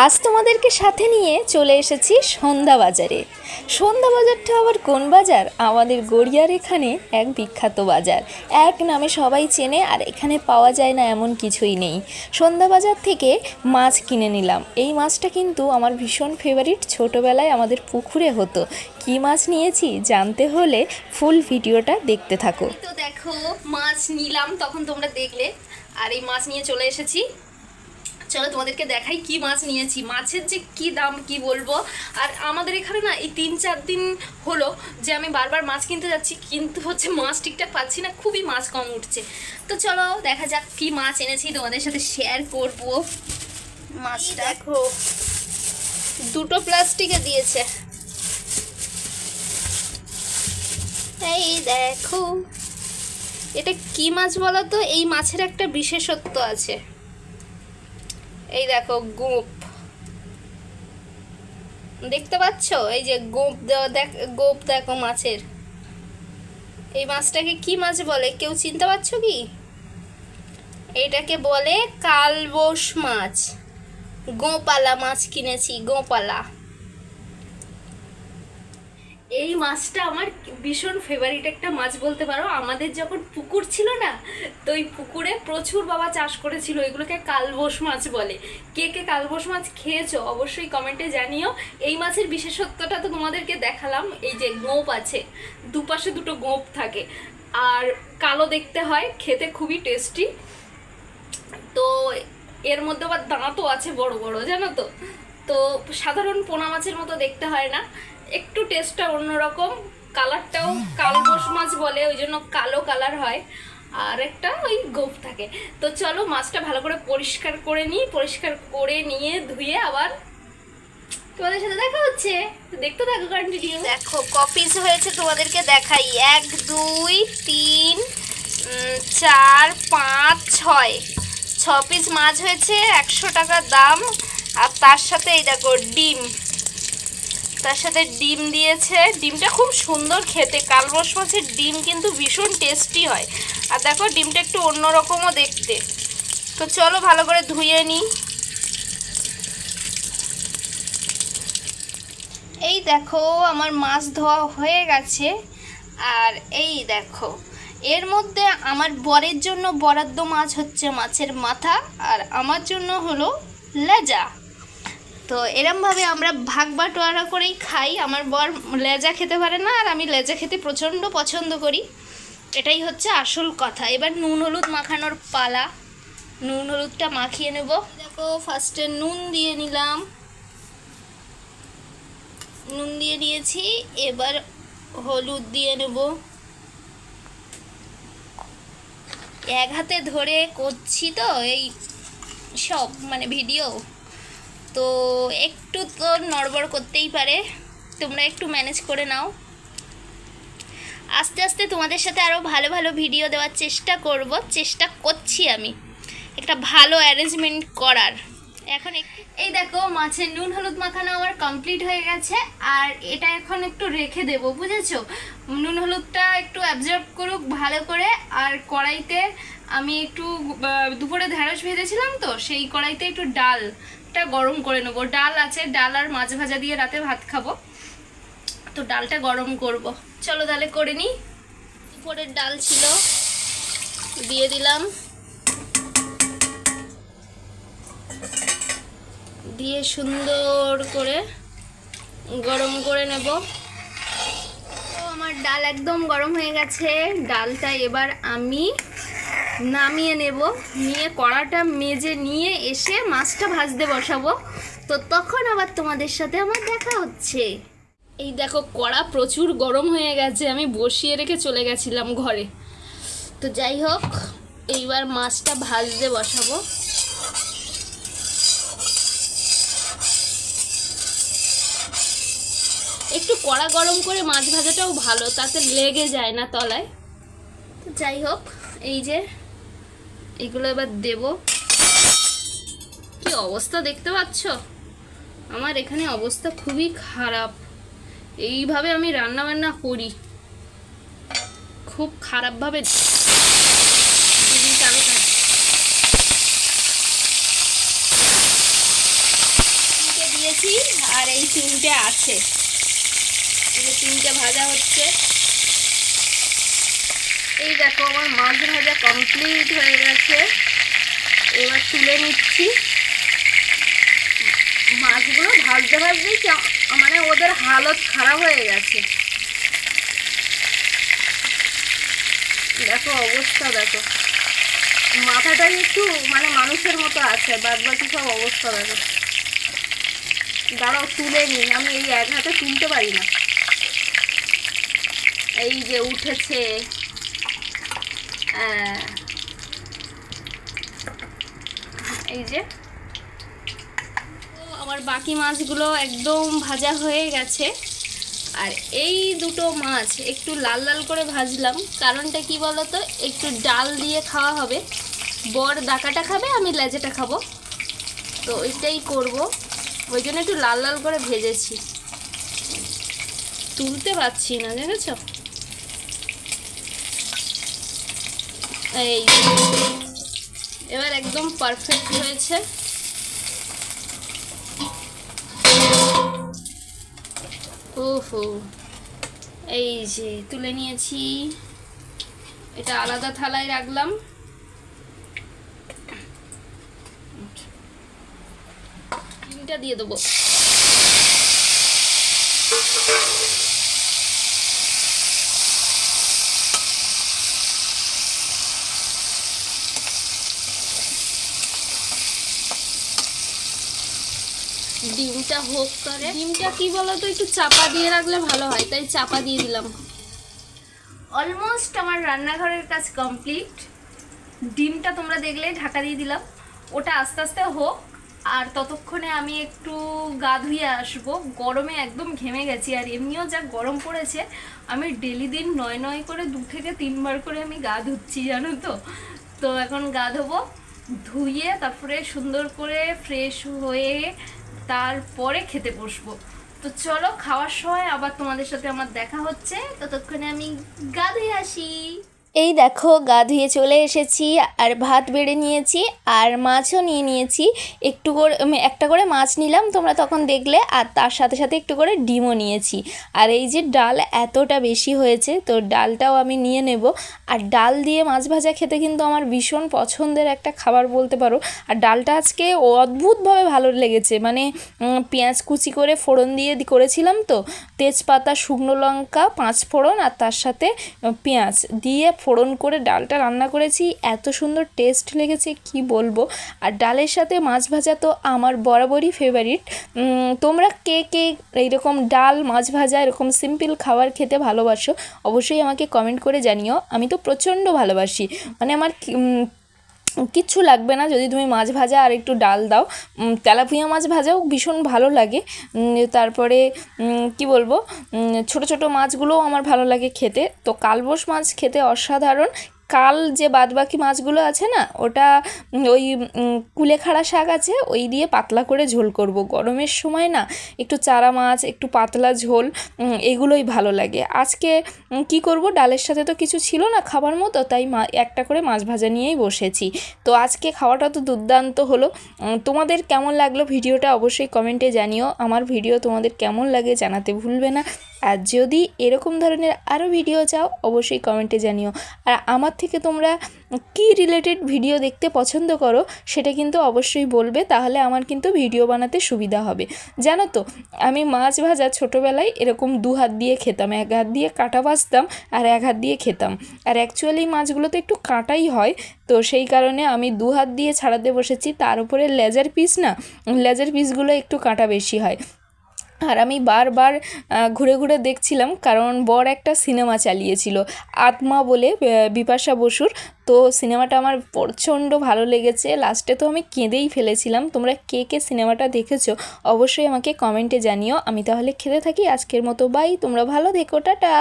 আজ তোমাদেরকে সাথে নিয়ে চলে এসেছি সন্ধ্যা বাজারে সন্ধ্যা বাজারটা আবার কোন বাজার? আমাদের গড়িয়ার এখানে এক বিখ্যাত বাজার। এক নামে সবাই চেনে আর এখানে পাওয়া যায় না এমন কিছুই নেই। সন্ধ্যা বাজার থেকে মাছ কিনে নিলাম। এই মাছটা কিন্তু আমার ভীষণ ফেভারিট ছোটোবেলায় আমাদের পুকুরে হতো। কী মাছ নিয়েছি জানতে হলে ফুল ভিডিওটা দেখতে থাকো। তো দেখো, মাছ নিলাম, তখন তোমরা দেখলে। আর এই মাছ নিয়ে চলে এসেছি। চলো তোমাদেরকে দেখাই কি মাছ নিয়েছি। মাছের যে কি দাম কি বলব? আর আমাদের এখানে না এই তিন চার দিন হলো যে আমি বারবার মাছ কিনতে যাচ্ছি কিন্তু হচ্ছে মাছ ঠিকঠাক পাচ্ছি না খুবই মাছ কম উঠছে। তো চলো দেখা যাক কি মাছ এনেছি তোমাদের সাথে শেয়ার করব। মাছটা। দেখো দুটো প্লাস্টিকে দিয়েছে। এই দেখো এটা কি মাছ বলো তো? এই মাছের একটা বিশেষত্ব আছে। এই দেখো গোপ দেখতে পাচ্ছ? এই যে গোপ দেওয়া দেখ গোপ দেখো মাছের। এই মাছটাকে কি মাছ বলে? কেউ চিনতে পারছ কি? এটাকে বলে কালবোস মাছ। গোপালা মাছ কিনেছি গোপালা এই মাছটা আমার ভীষণ ফেভারিট একটা মাছ বলতে পারো। আমাদের যখন পুকুর ছিল না, তো ওই পুকুরে প্রচুর বাবা চাষ করেছিল, এগুলোকে কালবোস মাছ বলে। কে কে কালবোস মাছ খেয়েছো অবশ্যই কমেন্টে জানিও। এই মাছের বিশেষত্বটা তো তোমাদেরকে দেখালাম, এই যে গোপ আছে, দুপাশে দুটো গোপ থাকে। আর কালো দেখতে হয়, খেতে খুবই টেস্টি তো এর মধ্যে আবার দাঁতও আছে বড় বড়, জানো তো? তো সাধারণ পোনা মাছের মতো দেখতে হয় না। একটু টেস্টটা অন্যরকম কালারটাও কালবোস মাছ বলে, ওই জন্য কালো কালার হয়। আর একটা ওই গোপ থাকে। তো চলো মাছটা ভালো করে পরিষ্কার করে নিই, পরিষ্কার করে নিয়ে ধুয়ে আবার তোমাদের সাথে দেখা হচ্ছে। দেখতে থাকো কন্টিনিউ দেখো কপিস হয়েছে তোমাদেরকে দেখাই। এক, দুই, তিন চার, পাঁচ, ছয়। ছ পিস মাছ হয়েছে, একশো টাকা দাম। আর তার সাথে এই দেখো ডিম। তার সাথে ডিম দিয়েছে। ডিমটা খুব সুন্দর খেতে। কালবস মাছের ডিম কিন্তু ভীষণ টেস্টি হয়। আর দেখো, ডিমটা একটু অন্যরকমও দেখতে। তো চলো ভালো করে ধুয়ে নিই এই দেখো, আমার মাছ ধোয়া হয়ে গেছে। আর এই দেখো, এর মধ্যে আমার বরের জন্য বরাদ্দ মাছ হচ্ছে মাছের মাথা। আর আমার জন্য হলো লেজা। তো এরমভাবে আমরা ভাগ বাটোয়ারা করেই খাই। আমার বর লেজা খেতে পারে না আর আমি লেজা খেতে প্রচণ্ড পছন্দ করি। এটাই হচ্ছে আসল কথা। এবার নুন হলুদ মাখানোর পালা। নুন হলুদটা মাখিয়ে নেব। দেখো ফার্স্টে নুন দিয়ে নিলাম। নুন দিয়ে নিয়েছি এবার হলুদ দিয়ে নেব। এক হাতে ধরে করছি তো এই সব মানে ভিডিও। তো একটু তো নড়বড় করতেই পারে। তোমরা একটু ম্যানেজ করে নাও। আস্তে আস্তে তোমাদের সাথে আরও ভালো ভালো ভিডিও দেওয়ার চেষ্টা করব। চেষ্টা করছি আমি। একটা ভালো অ্যারেঞ্জমেন্ট করার। এখন এই দেখো, মাছের নুন, হলুদ মাখানো আমার কমপ্লিট হয়ে গেছে। আর এটা এখন একটু রেখে দেবো, বুঝেছ? নুন, হলুদটা একটু অ্যাবজর্ব করুক ভালো করে। আর কড়াইতে আমি একটু দুপুরে ঢেঁড়স ভেজেছিলাম তো, সেই কড়াইতে একটু ডালটা গরম করে নেব। ডাল আছে, ডাল আর মাছ ভাজা দিয়ে রাতে ভাত খাব। তো ডালটা গরম করব। চলো তাহলে করে নিই। দুপুরের ডাল ছিল, দিয়ে দিলাম। দিয়ে সুন্দর করে গরম করে নেব। তো আমার ডাল একদম গরম হয়ে গেছে। ডালটা এবার আমি নামিয়ে নেব। নিয়ে কড়াটা মেজে নিয়ে এসে মাছটা ভাজতে বসাবো। তো তখন আবার তোমাদের সাথে আমার দেখা হচ্ছে। এই দেখো, কড়া প্রচুর গরম হয়ে গেছে। আমি বসিয়ে রেখে চলে গেছিলাম ঘরে। তো যাই হোক, এইবার মাছটা ভাজতে বসাবো। একটু কড়া গরম করে মাছ ভাজাটাও ভালো, তাতে লেগে যায় না তলায়। তো যাই হোক, এই যে এগুলো এবার দেব। কি অবস্থা দেখতে পাচ্ছ? আমার এখানে অবস্থা খুবই খারাপ। এইভাবে আমি রান্না বান্না করি। খুব খারাপভাবে। দিয়েছি আর এই তিনটে আছে। তিনটে ভাজা হচ্ছে। এই দেখো আমার মাছ ভাজা কমপ্লিট হয়ে গেছে। এবার তুলে নিচ্ছি। মাছগুলো ভাজতে ভাজতেই মানে ওদের হালত খারাপ হয়ে গেছে। দেখো অবস্থা দেখো। মাথাটাই একটু মানে মানুষের মতো আছে বাদ বাকি সব অবস্থা দেখো। দাঁড়াও, তুলে নি আমি এই এক হাতে তুলতে পারি না। এই যে উঠেছে। এই যে। আমার বাকি মাছগুলো একদম ভাজা হয়ে গেছে। আর এই দুটো মাছ একটু লাল লাল করে ভাজলাম। কারণটা কি বলো তো একটু ডাল দিয়ে খাওয়া হবে। বর দাকাটা খাবে, আমি লেজেটা খাব। তো ওইটাই করব। ওই জন্য একটু লাল লাল করে ভেজেছি। তুলতে পারছি না দেখেছ এই এবার একদম পারফেক্ট হয়েছে। ওহো, এই যে তুলে নিয়েছি। এটা আলাদা থালায় রাখলাম। ডিমটা দিয়ে দেবো। ডিমটা হোক করে। ডিমটা কি বলতো একটু চাপা দিয়ে রাখলে ভালো হয় তাই চাপা দিয়ে দিলাম। অলমোস্ট আমার রান্নাঘরের কাজ কমপ্লিট ডিমটা তোমরা দেখলে ঢাকা দিয়ে দিলাম। ওটা আস্তে আস্তে হোক আর ততক্ষণে আমি একটু গা ধুয়ে আসব। গরমে একদম ঘেমে গেছি আর এমনিও যা গরম পড়েছে আমি ডেলি দিন নয় নয় করে দু থেকে তিনবার করে আমি গা ধুচ্ছি জানো তো? তো এখন গা ধোবো ধুয়ে তারপরে সুন্দর করে ফ্রেশ হয়ে তারপরে খেতে বসবো। তো চলো, খাওয়ার সময় আবার তোমাদের সাথে আমার দেখা হচ্ছে। ততক্ষণে আমি গাধে আসি। এই দেখো, গা ধুয়ে চলে এসেছি, আর ভাত বেড়ে নিয়েছি, আর মাছও নিয়ে নিয়েছি। একটু করে একটা করে মাছ নিলাম, তোমরা তখন দেখলে, আর তার সাথে সাথে একটু করে ডিমও নিয়েছি। আর এই যে ডাল এতটা বেশি হয়েছে, তো ডালটাও আমি নিয়ে নেব। আর ডাল দিয়ে মাছ ভাজা খেতে কিন্তু আমার ভীষণ পছন্দের একটা খাবার বলতে পারো। আর ডালটা আজকে অদ্ভুতভাবে ভালো লেগেছে মানে পেঁয়াজ কুচি করে ফোড়ন দিয়ে করেছিলাম তো, তেজপাতা, শুকনো লঙ্কা পাঁচ ফোড়ন আর তার সাথে, পেঁয়াজ দিয়ে ফোড়ন করে ডালটা রান্না করেছি। এত সুন্দর টেস্ট লেগেছে, কি বলব? আর ডালের সাথে মাছ ভাজা তো আমার বরাবরই ফেভারিট তোমরা কে কে এইরকম ডাল, মাছ ভাজা, এরকম সিম্পল খাবার খেতে ভালোবাসো, অবশ্যই আমাকে কমেন্ট করে জানিও। আমি তো প্রচণ্ড ভালোবাসি। মানে আমার কিচ্ছু লাগবে না। যদি তুমি মাছ ভাজা আর একটু ডাল দাও তেলাপিয়া মাছ ভাজাও ভীষণ ভালো লাগে। তারপরে কি বলব? ছোট ছোট মাছগুলোও আমার ভালো লাগে খেতে। তো কালবোস মাছ খেতে অসাধারণ। কাল যে বাদবাকি মাছগুলো আছে না, ওটা ওই কুলেখাড়া শাক আছে, ওই দিয়ে পাতলা করে ঝোল করব। গরমের সময় না, একটু চারা মাছ, একটু পাতলা ঝোল এগুলোই ভালো লাগে। আজকে কি করব, ডালের সাথে তো কিছু ছিল না খাবার মতো, তাই মা, একটা করে মাছ ভাজা নিয়েই বসেছি। তো আজকে খাওয়াটা তো দুর্দান্ত হলো। তোমাদের কেমন লাগল ভিডিওটা অবশ্যই কমেন্টে জানিও। আমার ভিডিও তোমাদের কেমন লাগে জানাতে ভুলবে না। আর যদি এরকম ধরনের আরও ভিডিও চাও, অবশ্যই কমেন্টে জানিও। আর আমার থেকে তোমরা কী রিলেটেড ভিডিও দেখতে পছন্দ করো, সেটা কিন্তু অবশ্যই বলবে, তাহলে আমার কিন্তু ভিডিও বানাতে সুবিধা হবে। জানো তো, আমি মাছ ভাজা ছোটোবেলায় এরকম দু হাত দিয়ে খেতাম, এক হাত দিয়ে কাঁটা ভাজতাম আর এক হাত দিয়ে খেতাম। আর অ্যাকচুয়ালি মাছগুলো তো একটু কাঁটাই হয়, তো সেই কারণে আমি দু হাত দিয়ে ছাড়াতে বসেছি, তার উপরে লেজার পিস না, লেজার পিসগুলো একটু কাঁটা বেশি হয়। আর আমি বারবার ঘুরে ঘুরে দেখছিলাম কারণ বর একটা সিনেমা চালিয়েছিল, আত্মা বলে বিপাশা বসুর। তো সিনেমাটা আমার প্রচণ্ড ভালো লেগেছে। লাস্টে তো আমি কেঁদেই ফেলেছিলাম। তোমরা কে কে সিনেমাটা দেখেছ অবশ্যই আমাকে কমেন্টে জানিও। আমি তাহলে খেতে থাকি আজকের মতো। বাই, তোমরা ভালো দেখো টাটা!